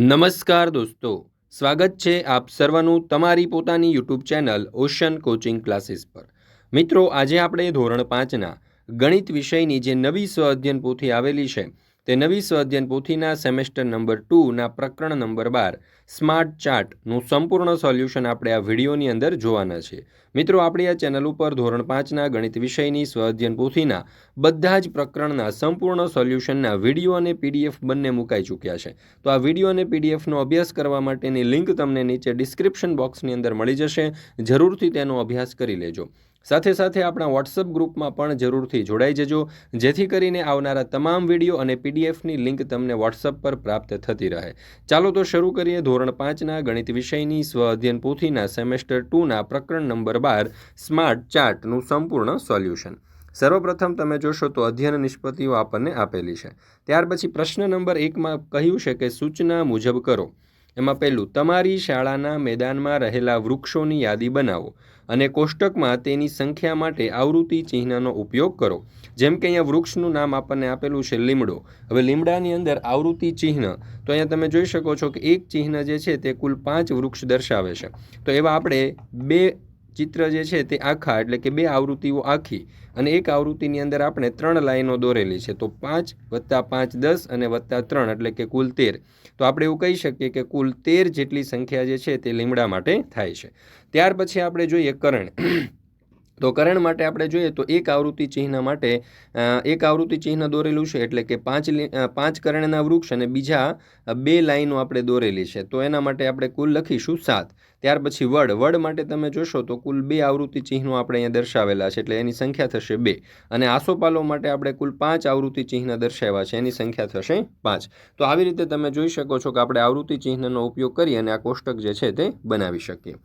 નમસ્કાર દોસ્તો, સ્વાગત છે આપ સર્વનું તમારી પોતાની YouTube channel Ocean coaching classes પર. મિત્રો, આજે આપણે ધોરણ પાંચના ગણિત વિષયની જે નવી સ્વ અધ્યયન પોથી આવેલી છે તે નવી સ્વ અધ્યયન પોથીના સેમેસ્ટર નંબર ટુના પ્રકરણ નંબર બાર, સ્માર્ટ ચાર્ટનું સંપૂર્ણ સોલ્યુશન આપણે આ વિડીયોની અંદર જોવાના છે. મિત્રો, આપણી આ ચેનલ ઉપર ધોરણ પાંચના ગણિત વિષયની સ્વ અધ્યયન પોથીના બધા જ પ્રકરણના સંપૂર્ણ સોલ્યુશનના વીડિયો અને પીડીએફ બંને મુકાઈ ચૂક્યા છે. તો આ વીડિયો અને પીડીએફનો અભ્યાસ કરવા માટેની લિંક તમને નીચે ડિસ્ક્રિપ્શન બોક્સની અંદર મળી જશે. જરૂરથી તેનો અભ્યાસ કરી લેજો. સાથે સાથે આપણા વોટ્સઅપ ગ્રુપમાં પણ જરૂરથી જોડાઈ જજો, જેથી કરીને આવનારા તમામ વીડિયો અને પીડીએફની લિંક તમને વોટ્સઅપ પર પ્રાપ્ત થતી રહે. ચાલો તો શરૂ કરીએ ધોરણ પાંચના ગણિત વિષયની સ્વ અધ્યયન પોથીના સેમેસ્ટર ટુના પ્રકરણ નંબર બાર, સ્માર્ટ ચાર્ટનું સંપૂર્ણ સોલ્યુશન. સર્વપ્રથમ તમે જોશો તો અધ્યયન નિષ્પત્તિઓ આપણને આપેલી છે. ત્યાર પછી પ્રશ્ન નંબર એકમાં કહ્યું છે કે સૂચના મુજબ કરો. એમાં પહેલું, તમારી શાળાના મેદાનમાં રહેલા વૃક્ષોની યાદી બનાવો. અને કોષ્ટકમાં તેની સંખ્યા માટે આવૃત્તિ ચિહ્નનો ઉપયોગ કરો. જેમ કે અહીંયા વૃક્ષનું નામ આપણને આપેલું છે લીમડો. હવે લીમડાની અંદર આવૃત્તિ ચિહ્ન, તો અહીંયા તમે જોઈ શકો છો કે એક ચિહ્ન જે છે તે કુલ પાંચ વૃક્ષ દર્શાવે છે. તો એવા આપણે બે ચિત્ર જે છે તે આખા, એટલે કે બે આવૃત્તિઓ આખી અને એક આવૃત્તિની અંદર આપણે ત્રણ લાઈનો દોરેલી છે. તો પાંચ વત્તા પાંચ દસ અને વત્તા ત્રણ, એટલે કે કુલ તેર. તો આપણે એવું કહી શકીએ કે કુલ તેર જેટલી સંખ્યા જે છે તે લીમડા માટે થાય છે. ત્યાર પછી આપણે જોઈએ કરણ. તો કરણ માટે આપણે જોઈએ તો એક આવૃત્તિ ચિહ્ન માટે એક આવૃત્તિ ચિહ્ન દોરેલું છે એટલે કે પાંચ પાંચ કરણના વૃક્ષ અને બીજા બે લાઈનો આપણે દોરેલી છે. તો એના માટે આપણે કુલ લખીશું સાત. ત્યાર પછી વડ. વડ માટે તમે જોશો તો કુલ બે આવૃત્તિ ચિહ્નો આપણે અહીંયા દર્શાવેલા છે એટલે એની સંખ્યા થશે બે. અને આસોપાલો માટે આપણે કુલ પાંચ આવૃત્તિ ચિહ્ન દર્શાવ્યા છે. એની સંખ્યા થશે પાંચ. તો આવી રીતે તમે જોઈ શકો છો કે આપણે આવૃત્તિ ચિહ્નનો ઉપયોગ કરી અને આ કોષ્ટક જે છે તે બનાવી શકીએ.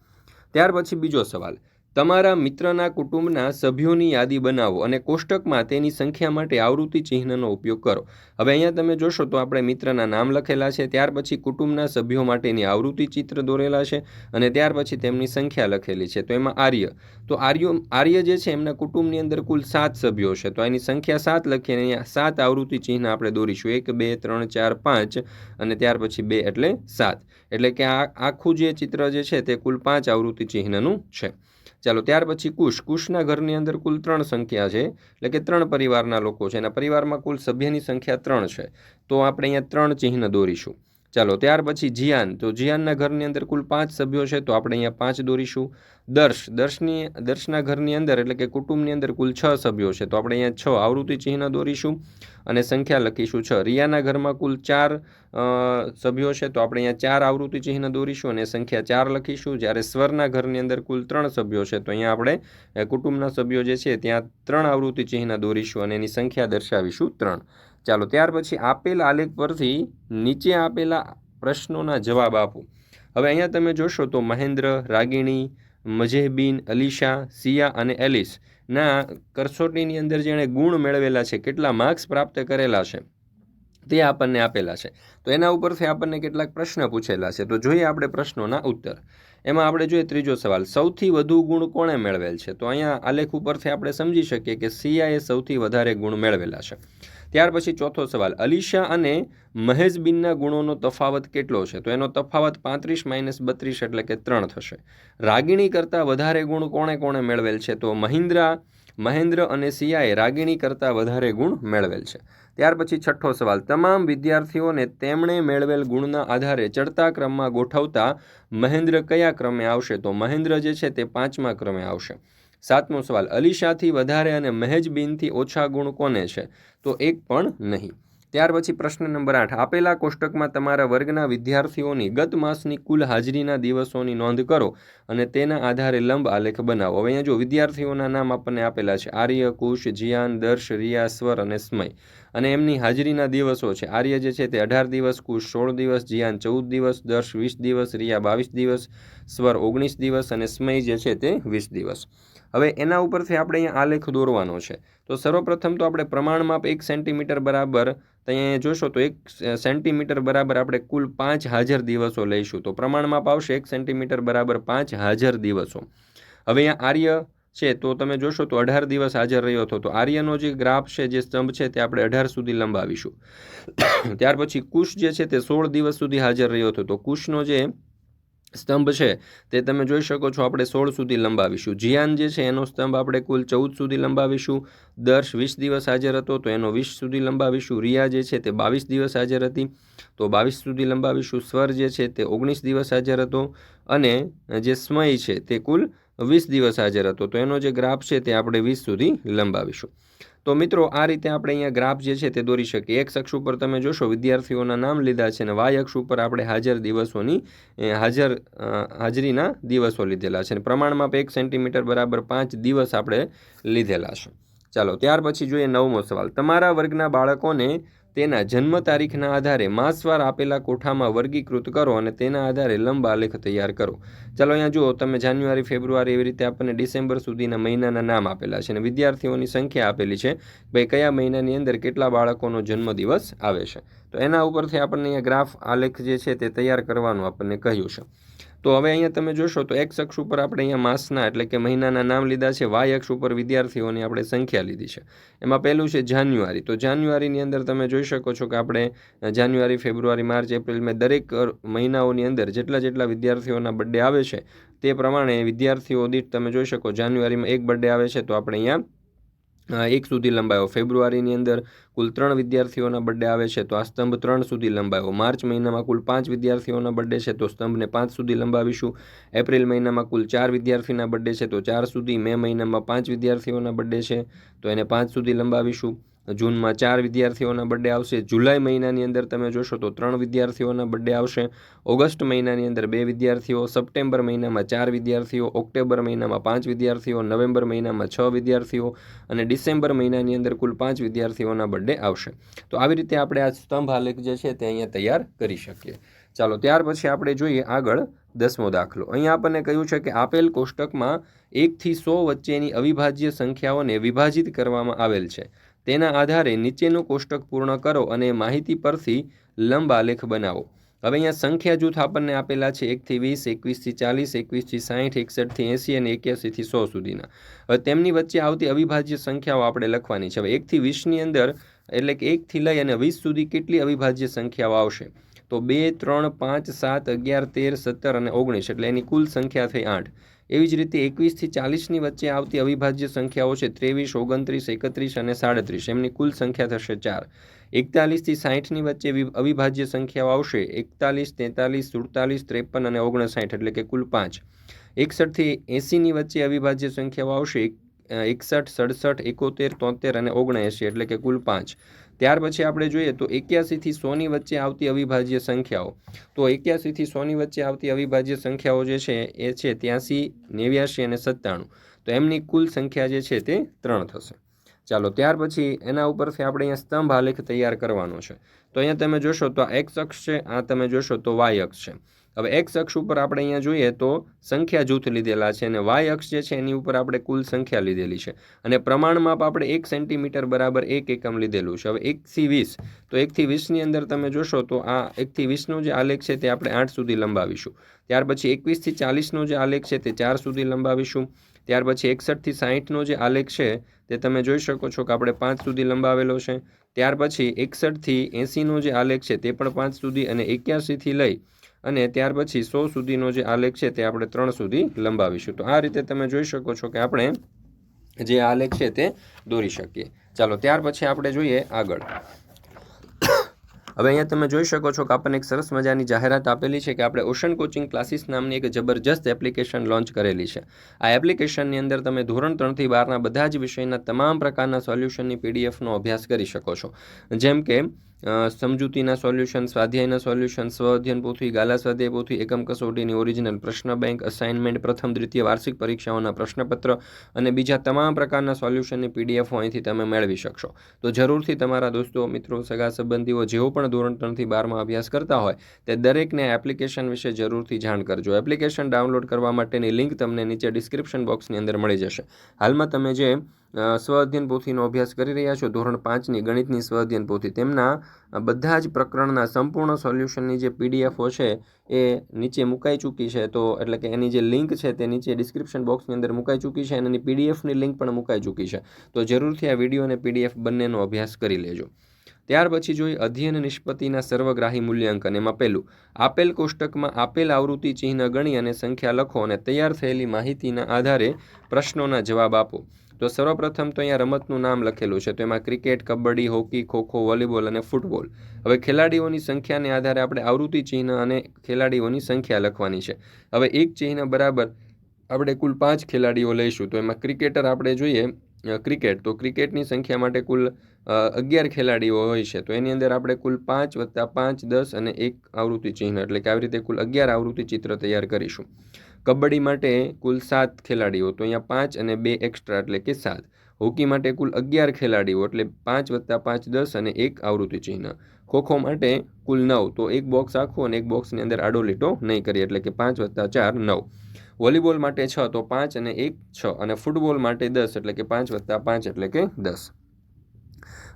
ત્યાર પછી બીજો સવાલ. તમારા મિત્રના કુટુંબના સભ્યોની યાદી બનાવો અને કોષ્ટકમાં તેની સંખ્યા માટે આવૃત્તિ ચિહ્નનો ઉપયોગ કરો. હવે અહીંયા તમે જોશો તો આપણે મિત્રના નામ લખેલા છે, ત્યાર પછી કુટુંબના સભ્યો માટેની આવૃત્તિ ચિત્ર દોરેલા છે અને ત્યાર પછી તેમની સંખ્યા લખેલી છે. તો એમાં આર્ય. તો આર્ય આર્ય જે છે એમના કુટુંબની અંદર કુલ સાત સભ્યો છે. તો એની સંખ્યા સાત લખીને અહીંયા સાત આવૃત્તિ ચિહ્ન આપણે દોરીશું. એક, બે, ત્રણ, ચાર, પાંચ અને ત્યાર પછી બે એટલે સાત. એટલે કે આ આખું જે ચિત્ર જે છે તે કુલ પાંચ આવૃત્તિ ચિહ્નનું છે. ચાલો, ત્યાર પછી કુશ. કુશના ઘરની અંદર કુલ ત્રણ સંખ્યા છે. એટલે કે ત્રણ પરિવારના લોકો છે. એના પરિવારમાં કુલ સભ્યની સંખ્યા ત્રણ છે. તો આપણે અહીંયા ત્રણ ચિહ્ન દોરીશું. ચાલો, ત્યાર પછી જિયાન. તો જિયાનના ઘરની અંદર કુલ પાંચ સભ્યો છે, તો આપણે અહીંયા પાંચ દોરીશું. દર્શ. દર્શની, દર્શના ઘરની અંદર એટલે કે કુટુંબની અંદર કુલ છ સભ્યો છે, તો આપણે અહીંયા છ આવૃત્તિ ચિહ્ન દોરીશું અને સંખ્યા લખીશું છ. રિયાના ઘરમાં કુલ ચાર સભ્યો છે, તો આપણે અહીંયા ચાર આવૃત્તિ ચિહ્ન દોરીશું અને સંખ્યા ચાર લખીશું. જ્યારે સ્વરના ઘરની અંદર કુલ ત્રણ સભ્યો છે, તો અહીંયા આપણે કુટુંબના સભ્યો જે છે, ત્યાં ત્રણ આવૃત્તિ ચિહ્ન દોરીશું અને એની સંખ્યા દર્શાવીશું ત્રણ. ચાલો ત્યાર પછી આપેલ આલેખ પરથી નીચે આપેલા પ્રશ્નોના જવાબ આપો. હવે અહીંયા તમે જોશો તો મહેન્દ્ર, રાગિણી મજેહબીન અલીશા, સિયા અને એલિસ ના કરસોટીની અંદર જેણે ગુણ મેળવેલા છે, કેટલા માર્ક્સ પ્રાપ્ત કરેલા છે, તે આપણને આપેલા છે. તો એના ઉપરથી આપણને કેટલાક પ્રશ્ન પૂછેલા છે. તો જોઈએ આપણે પ્રશ્નોના ઉત્તર. એમાં આપણે જોઈએ ત્રીજો સવાલ, સૌથી વધુ ગુણ કોણે મેળવેલ છે? તો અહીંયા આલેખ ઉપરથી આપણે સમજી શકીએ કે સિયાએ સૌથી વધારે ગુણ મેળવેલા છે. ત્યાર પછી ચોથો સવાલ, અલીશા અને મહેશબિનના ગુણોનો તફાવત કેટલો છે? તો એનો તફાવત પાંત્રીસ માઇનસ બત્રીસ એટલે કે ત્રણ થશે. રાગીણી કરતાં વધારે ગુણ કોણે કોણે મેળવેલ છે? તો મહિન્દ્રા, મહેન્દ્ર અને સિયાએ રાગિણી કરતાં વધારે ગુણ મેળવેલ છે. ત્યાર પછી છઠ્ઠો સવાલ, તમામ વિદ્યાર્થીઓને તેમણે મેળવેલ ગુણના આધારે ચડતા ક્રમમાં ગોઠવતા મહેન્દ્ર કયા ક્રમે આવશે? તો મહેન્દ્ર જે છે તે પાંચમા ક્રમે આવશે. સાતમો સવાલ, અલીશાથી વધારે અને મહેજબીનથી ઓછા ગુણ કોને છે? તો એક પણ નહીં. ત્યાર પછી પ્રશ્ન નંબર આઠ, આપેલા કોષ્ટકમાં તમારા વર્ગના વિદ્યાર્થીઓની ગત માસની કુલ હાજરીના દિવસોની નોંધ કરો અને તેના આધારે લંબ આલેખ બનાવો. હવે અહીંયા જો વિદ્યાર્થીઓના નામ આપણને આપેલા છે, આર્ય, કુશ, જિયાન, દર્શ, રિયા, સ્વર અને સ્મય. અને એમની હાજરીના દિવસો છે. આર્ય જે છે તે અઢાર દિવસ, કુશ સોળ દિવસ, જિયાન ચૌદ દિવસ, દર્શ વીસ દિવસ, રિયા બાવીસ દિવસ, સ્વર ઓગણીસ દિવસ અને સ્મય જે છે તે વીસ દિવસ. હવે એના ઉપરથી આપણે અહીંયા આલેખ દોરવાનો છે. તો સર્વપ્રથમ તો આપણે પ્રમાણમાપ એક સેન્ટીમીટર બરાબર અહીંયા જોશો તો એક સેન્ટીમીટર બરાબર આપણે કુલ પાંચ હાજર દિવસો લઈશું. તો પ્રમાણમાપ આવશે એક સેન્ટીમીટર બરાબર પાંચ હાજર દિવસો. હવે અહીંયા આર્ય છે, તો તમે જોશો તો અઢાર દિવસ હાજર રહ્યો હતો. તો આર્યનો જે ગ્રાફ છે, જે સ્તંભ છે, તે આપણે અઢાર સુધી લંબાવીશું. ત્યાર પછી કુશ જે છે, તે સોળ દિવસ સુધી હાજર રહ્યો હતો. તો કુશનો જે સ્તંભ છે, તે તમે જોઈ શકો છો આપણે સોળ સુધી લંબાવીશું. જિયાન જે છે, એનો સ્તંભ આપણે કુલ ચૌદ સુધી લંબાવીશું. દર્શ વીસ દિવસ હાજર હતો, તો એનો વીસ સુધી લંબાવીશું. રિયા જે છે, તે બાવીસ દિવસ હાજર હતી, તો બાવીસ સુધી લંબાવીશું. સ્વર જે છે, તે ઓગણીસ દિવસ હાજર હતો અને જે સ્મય છે, તે કુલ વીસ દિવસ હાજર હતો. તો એનો જે ગ્રાફ છે, તે આપણે વીસ સુધી લંબાવીશું. તો મિત્રો, આ રીતે આપણે અહીંયા ગ્રાફ જે છે તે દોરી શકીએ. એક અક્ષ ઉપર તમે જોશો, વિદ્યાર્થીઓના નામ લીધા છે અને વાય અક્ષ ઉપર આપણે હાજર દિવસોની હાજર હાજરીના દિવસો લીધેલા છે અને પ્રમાણમાં એક સેન્ટીમીટર બરાબર પાંચ દિવસ આપણે લીધેલા છે. ચાલો, ત્યાર પછી જોઈએ નવમો સવાલ. તમારા વર્ગના બાળકોને તેના જન્મ તારીખના આધારે માસવાર આપેલા કોઠામાં વર્ગીકૃત કરો અને તેના આધારે લંબ આલેખ તૈયાર કરો. ચાલો અહીંયા જુઓ, તમે જાન્યુઆરી, ફેબ્રુઆરી એવી રીતે આપણને ડિસેમ્બર સુધીના મહિનાના નામ આપેલા છે અને વિદ્યાર્થીઓની સંખ્યા આપેલી છે. ભાઈ, કયા મહિનાની અંદર કેટલા બાળકોનો જન્મદિવસ આવે છે? તો એના ઉપરથી આપણને અહીંયા ગ્રાફ આલેખ જે છે તે તૈયાર કરવાનું આપણને કહ્યું છે. તો હવે અહીંયા તમે જોશો તો એક્સ અક્ષ ઉપર આપણે અહીંયા માસના એટલે કે મહિનાના નામ લીધા છે. વાય અક્ષ ઉપર વિદ્યાર્થીઓની આપણે સંખ્યા લીધી છે. એમાં પહેલું છે જાન્યુઆરી. તો જાન્યુઆરીની અંદર તમે જોઈ શકો છો કે આપણે જાન્યુઆરી, ફેબ્રુઆરી, માર્ચ, એપ્રિલ મે દરેક મહિનાઓની અંદર જેટલા જેટલા વિદ્યાર્થીઓના બર્થડે આવે છે તે પ્રમાણે વિદ્યાર્થીઓ દીઠ તમે જોઈ શકો જાન્યુઆરીમાં એક બર્થડે આવે છે. તો આપણે અહીંયા એક સુધી લંબાયો. ફેબ્રુઆરીની અંદર કુલ ત્રણ વિદ્યાર્થીઓના બર્થડે આવે છે, તો આ સ્તંભ ત્રણ સુધી લંબાયો. માર્ચ મહિનામાં કુલ પાંચ વિદ્યાર્થીઓના બર્થડે છે, તો સ્તંભને પાંચ સુધી લંબાવીશું. એપ્રિલ મહિનામાં કુલ ચાર વિદ્યાર્થીના બર્થડે છે, તો ચાર સુધી. મે મહિનામાં પાંચ વિદ્યાર્થીઓના બર્થડે છે, તો એને પાંચ સુધી લંબાવીશું. જૂનમાં ચાર વિદ્યાર્થીઓના બર્થડે આવશે. જુલાઈ મહિનાની અંદર તમે જોશો તો ત્રણ વિદ્યાર્થીઓના બર્થડે આવશે. ઓગસ્ટ મહિનાની અંદર બે વિદ્યાર્થીઓ, સપ્ટેમ્બર મહિનામાં ચાર વિદ્યાર્થીઓ, ઓક્ટોબર મહિનામાં પાંચ વિદ્યાર્થીઓ, નવેમ્બર મહિનામાં છ વિદ્યાર્થીઓ અને ડિસેમ્બર મહિનાની અંદર કુલ પાંચ વિદ્યાર્થીઓના બર્થડે આવશે. તો આવી રીતે આપણે આ સ્તંભ આલેખ જે છે તે અહીંયા તૈયાર કરી શકીએ. ચાલો, ત્યાર પછી આપણે જોઈએ આગળ દસમો દાખલો. અહીંયા આપણને કહ્યું છે કે આપેલ કોષ્ટકમાં એકથી સો વચ્ચેની અવિભાજ્ય સંખ્યાઓને વિભાજિત કરવામાં આવેલ છે. તેના આધારે નીચેનું કોષ્ટક પૂર્ણ કરો અને માહિતી પરથી લંબ આલેખ બનાવો. હવે અહીંયા સંખ્યા જૂથ આપણને આપેલા છે એકથી વીસ, એકવીસથી ચાલીસ, એકવીસથી સાહીઠ, એકસઠથી એંસી અને એક્યાસીથી સો સુધીના. હવે તેમની વચ્ચે આવતી અવિભાજ્ય સંખ્યાઓ આપણે લખવાની છે. હવે એકથી વીસની અંદર એટલે કે એકથી લઈ અને વીસ સુધી કેટલી અવિભાજ્ય સંખ્યાઓ આવશે? તો બે, ત્રણ, પાંચ, સાત, અગિયાર, તેર, સત્તર અને ઓગણીસ એટલે એની કુલ સંખ્યા થઈ આઠ. એવી જ રીતે એકવીસથી ચાલીસની વચ્ચે આવતી અવિભાજ્ય સંખ્યાઓ છે ત્રેવીસ, ઓગણત્રીસ, એકત્રીસ અને સાડત્રીસ. એમની કુલ સંખ્યા થશે ચાર. એકતાલીસથી સાહીઠની વચ્ચે અવિભાજ્ય સંખ્યાઓ આવશે એકતાલીસ, તેતાલીસ, સુડતાલીસ, ત્રેપન અને ઓગણસાઠ, એટલે કે કુલ પાંચ. એકસઠથી એંસીની વચ્ચે અવિભાજ્ય સંખ્યાઓ આવશે એક- એકસઠ, સડસઠ, એકોતેર, તોતેર અને ઓગણએંસી, એટલે કે કુલ પાંચ. ત્યાર પછી આપણે જોઈએ તો એક્યાસીથી સોની વચ્ચે આવતી અવિભાજ્ય સંખ્યાઓ. તો એક્યાસીથી સોની વચ્ચે આવતી અવિભાજ્ય સંખ્યાઓ જે છે, એ છે ત્યાંસી, નેવ્યાશી અને સત્તાણું. તો એમની કુલ સંખ્યા જે છે તે ત્રણ થશે. ચાલો, ત્યાર પછી એના ઉપરથી આપણે અહીંયા સ્તંભ આલેખ તૈયાર કરવાનો છે. તો અહીંયા તમે જોશો તો આ એક્સ અક્ષ છે, આ તમે જોશો તો વાય અક્ષ છે. હવે એક્સ અક્ષ ઉપર આપણે અહીંયા જોઈએ તો સંખ્યા જૂથ લીધેલા છે અને વાય અક્ષ જે છે એની ઉપર આપણે કુલ સંખ્યા લીધેલી છે. અને પ્રમાણમાપ આપણે એક સેન્ટીમીટર બરાબર એક એકમ લીધેલું છે. હવે એકથી વીસ, તો એકથી વીસની અંદર તમે જોશો તો આ એકથી વીસનો જે આલેખ છે તે આપણે આઠ સુધી લંબાવીશું. ત્યાર પછી એકવીસથી ચાલીસનો જે આલેખ છે તે ચાર સુધી લંબાવીશું. ત્યાર પછી એકસઠથી સાહીઠનો જે આલેખ છે તે તમે જોઈ શકો છો કે આપણે પાંચ સુધી લંબાવેલો છે. ત્યાર પછી એકસઠથી એંસીનો જે આલેખ છે તે પણ પાંચ સુધી અને એક્યાસીથી લઈ અને ત્યાર પછી સો સુધીનો જે આલેખ છે તે આપણે ત્રણ સુધી લંબાવીશું. તો આ રીતે તમે જોઈ શકો છો કે આપણે જે આલેખ છે તે દોરી શકીએ. ચાલો, ત્યાર પછી આપણે જોઈએ આગળ. હવે અહીંયા તમે જોઈ શકો છો કે આપણને એક સરસ મજાની જાહેરાત આપેલી છે કે આપણે ઓશન કોચિંગ ક્લાસીસ નામની એક જબરજસ્ત એપ્લિકેશન લોન્ચ કરેલી છે. આ એપ્લિકેશનની અંદર તમે ધોરણ ત્રણથી બારના બધા જ વિષયના તમામ પ્રકારના સોલ્યુશનની પીડીએફનો અભ્યાસ કરી શકો છો. જેમ કે સમજૂતીના સોલ્યુશન સ્વાધ્યાયના સોલ્યુશન સ્વ અધ્યયન પોથી, ગાલા સ્વાધ્યાય પોથી, એકમ કસોટીની ઓરિજિનલ પ્રશ્ન બેંક અસાઇનમેન્ટ પ્રથમ, દ્વિતીય, વાર્ષિક પરીક્ષાઓના પ્રશ્નપત્ર અને બીજા તમામ પ્રકારના સોલ્યુશનની પીડીએફો અહીંથી તમે મેળવી શકશો. તો જરૂરથી તમારા દોસ્તો, મિત્રો, સગા સંબંધીઓ જેઓ પણ ધોરણ ત્રણથી બારમાં અભ્યાસ કરતા હોય, તે દરેકને એપ્લિકેશન વિશે જરૂરથી જાણ કરજો. એપ્લિકેશન ડાઉનલોડ કરવા માટેની લિંક તમને નીચે ડિસ્ક્રિપ્શન બોક્સની અંદર મળી જશે. હાલમાં તમે જે અ, સ્વ અધ્યયન પોથીનો અભ્યાસ કરી રહ્યા છો. ધોરણ પાંચની ગણિતની સ્વઅધ્યયન પોથી. તેમના બધા જ પ્રકરણના સંપૂર્ણ સોલ્યુશનની જે પીડીએફો છે એ નીચે મુકાઈ ચૂકી છે. તો એટલે કે એની જે લિંક છે તે નીચે ડિસ્ક્રિપ્શન બોક્સની અંદર મુકાઈ ચૂકી છે અને એની પીડીએફની લિંક પણ મુકાઈ ચૂકી છે. તો જરૂરથી આ વીડિયો અને પીડીએફ બંનેનો અભ્યાસ કરી લેજો. ત્યાર પછી જોઈ અધ્યયન નિષ્પત્તિના સર્વગ્રાહી મૂલ્યાંકન. એમાં પહેલું આપેલ કોષ્ટકમાં આપેલ આવૃત્તિ ચિહ્ન ગણી અને સંખ્યા લખો અને તૈયાર થયેલી માહિતીના આધારે પ્રશ્નોના જવાબ આપો. તો સર્વપ્રથમ તો અહીંયા રમતનું નામ લખેલું છે. તો એમાં cricket, kabaddi, hockey, kho kho, volleyball અને ફૂટબોલ. હવે ખેલાડીઓની સંખ્યાને આધારે આપણે આવૃત્તિ ચિહ્ન અને ખેલાડીઓની સંખ્યા લખવાની છે. હવે એક ચિહ્ન બરાબર આપણે કુલ પાંચ ખેલાડીઓ લઈશું. તો એમાં ક્રિકેટર આપણે જોઈએ ક્રિકેટ. તો ક્રિકેટની સંખ્યા માટે કુલ અગિયાર ખેલાડીઓ હોય છે. તો એની અંદર આપણે કુલ પાંચ વત્તા પાંચ, દસ અને એક આવૃત્તિ ચિહ્ન. એટલે કે આવી રીતે કુલ અગિયાર આવૃત્તિ ચિત્ર તૈયાર કરીશું. કબડ્ડી માટે કુલ સાત ખેલાડીઓ, તો અહીંયા પાંચ અને બે એક્સ્ટ્રા એટલે કે સાત. હોકી માટે કુલ અગિયાર ખેલાડીઓ, એટલે પાંચ વત્તા પાંચ દસ અને એક આવૃત્તિ ચિહ્ન. ખોખો માટે કુલ નવ, તો એક બોક્સ આખું અને એક બોક્સની અંદર આડો લીટો નહીં કરીએ, એટલે કે પાંચ વત્તા ચાર નવ. વોલીબોલ માટે છ, તો પાંચ અને એક છ, અને ફૂટબોલ માટે દસ, એટલે કે પાંચ વત્તા પાંચ એટલે કે દસ.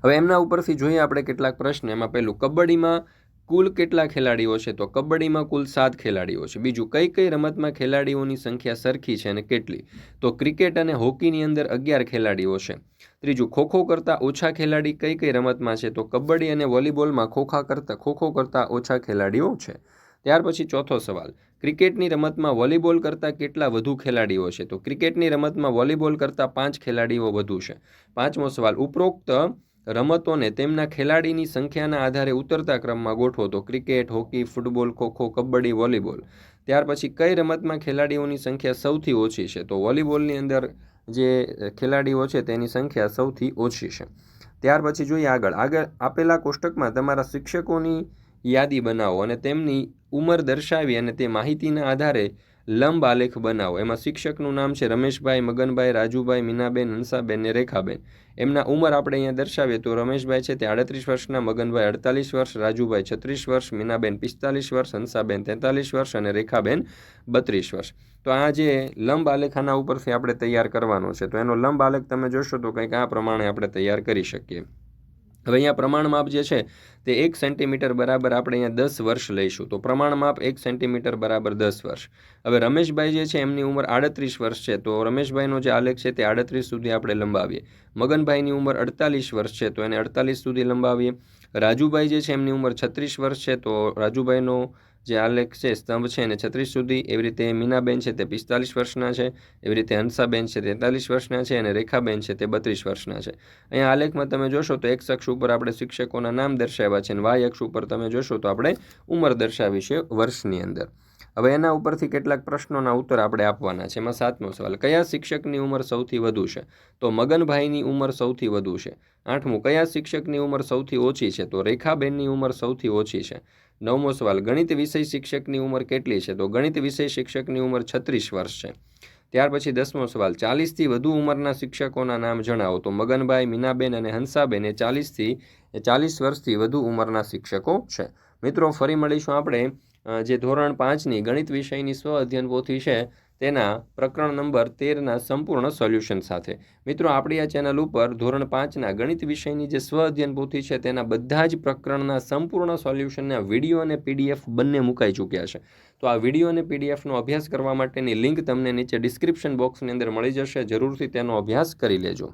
હવે એમના ઉપરથી જોઈએ આપણે કેટલાક પ્રશ્ન. એમાં પહેલું, કબડ્ડીમાં કુલ કેટલા ખેલાડીઓ છે? તો કબડ્ડીમાં કુલ સાત ખેલાડીઓ છે. બીજું કઈ કઈ રમતમાં ખેલાડીઓની સંખ્યા સરખી છે અને કેટલી? તો ક્રિકેટ અને હોકીની અંદર અગિયાર ખેલાડીઓ છે. ત્રીજું ખોખો કરતાં ઓછા ખેલાડી કઈ કઈ રમતમાં છે? તો કબડ્ડી અને વોલીબોલમાં ખોખા કરતાં ખોખો કરતાં ઓછા ખેલાડીઓ છે. ત્યાર પછી ચોથો સવાલ, ક્રિકેટની રમતમાં વોલીબોલ કરતાં કેટલા વધુ ખેલાડીઓ છે? તો ક્રિકેટની રમતમાં વોલીબોલ કરતાં પાંચ ખેલાડીઓ વધુ છે. પાંચમો સવાલ, ઉપરોક્ત રમતોને તેમના ખેલાડીની સંખ્યાના આધારે ઉતરતા ક્રમમાં ગોઠવો તો cricket, hockey, football kho kho kabaddi, volleyball. ત્યાર પછી કઈ રમતમાં ખેલાડીઓની સંખ્યા સૌથી ઓછી છે? તો વોલીબોલની અંદર જે ખેલાડીઓ છે તેની સંખ્યા સૌથી ઓછી છે. ત્યાર પછી જોઈએ આગળ. આગળ આપેલા કોષ્ટકમાં તમારા શિક્ષકોની યાદી બનાવો અને તેમની ઉંમર દર્શાવી અને તે માહિતીના આધારે લંબ આલેખ બનાવો. એમાં શિક્ષકનું નામ છે રમેશભાઈ, મગનભાઈ, રાજુભાઈ, મીનાબેન, હંસાબેન ને રેખાબેન. એમના ઉંમર આપણે અહીંયા દર્શાવીએ તો રમેશભાઈ છે તે આડત્રીસ વર્ષના, મગનભાઈ અડતાલીસ વર્ષ, રાજુભાઈ છત્રીસ વર્ષ, મીનાબેન પિસ્તાલીસ વર્ષ, હંસાબેન તેતાલીસ વર્ષ અને રેખાબેન બત્રીસ વર્ષ. તો આ જે લંબ આલેખ આના ઉપરથી આપણે તૈયાર કરવાનો છે, તો એનો લંબ આલેખ તમે જોશો તો કંઈક આ પ્રમાણે આપણે તૈયાર કરી શકીએ. હવે અહીંયા પ્રમાણ માપ જે છે તે એક સેન્ટીમીટર બરાબર આપણે અહીંયા દસ વર્ષ લઈશું. તો પ્રમાણ માપ એક સેન્ટીમીટર બરાબર દસ વર્ષ. હવે રમેશભાઈ જે છે એમની ઉંમર આડત્રીસ વર્ષ છે. તો રમેશભાઈનો જે આલેખ છે તે આડત્રીસ સુધી આપણે લંબાવીએ. મગનભાઈની ઉંમર અડતાલીસ વર્ષ છે. તો એને અડતાલીસ સુધી લંબાવીએ. રાજુભાઈ જે છે એમની ઉંમર છત્રીસ વર્ષ છે. તો રાજુભાઈનો જે આલેખ છે સ્તંભ છે એને છત્રીસ સુધી, એવી રીતે મીનાબેન છે તે પિસ્તાલીસ વર્ષના છે, એવી રીતે હંસાબેન છે તેતાલીસ વર્ષના છે અને રેખાબેન છે તે બત્રીસ વર્ષના છે. અહીંયા આલેખમાં તમે જોશો તો એક્સ અક્ષ ઉપર આપણે શિક્ષકોના નામ દર્શાવ્યા છે અને વાય અક્ષ ઉપર તમે જોશો તો આપણે ઉંમર દર્શાવી છે વર્ષની અંદર. હવે એના ઉપરથી કેટલાક પ્રશ્નોના ઉત્તર આપણે આપવાના છે. એમાં સાતમો સવાલ, કયા શિક્ષકની ઉંમર સૌથી વધુ છે? તો મગનભાઈની ઉંમર સૌથી વધુ છે. આઠમું, કયા શિક્ષકની ઉંમર સૌથી ઓછી છે? તો રેખાબેનની ઉંમર સૌથી ઓછી છે. નવમો સવાલ, ગણિત વિષય શિક્ષકની ઉંમર કેટલી છે? તો ગણિત વિષય શિક્ષકની ઉંમર છત્રીસ વર્ષ છે. ત્યાર પછી દસમો સવાલ, ચાલીસથી વધુ ઉંમરના શિક્ષકોના નામ જણાવો. તો મગનભાઈ, મીનાબેન અને હંસાબેન એ ચાલીસથી, ચાલીસ વર્ષથી વધુ ઉંમરના શિક્ષકો છે. મિત્રો, ફરી મળીશું આપણે જે ધોરણ પાંચની ગણિત વિષયની સ્વ અધ્યયન પોથી છે, તેના પ્રકરણ નંબર તેરના સંપૂર્ણ સોલ્યુશન સાથે. મિત્રો, આપણી આ ચેનલ ઉપર ધોરણ પાંચના ગણિત વિષયની જે સ્વ અધ્યયન પોથી છે, તેના બધા જ પ્રકરણના સંપૂર્ણ સોલ્યુશનના વીડિયો અને પીડીએફ બંને મુકાઈ ચૂક્યા છે. તો આ વીડિયો અને પીડીએફનો અભ્યાસ કરવા માટેની લિંક તમને નીચે ડિસ્ક્રિપ્શન બોક્સની અંદર મળી જશે. જરૂરથી તેનો અભ્યાસ કરી લેજો.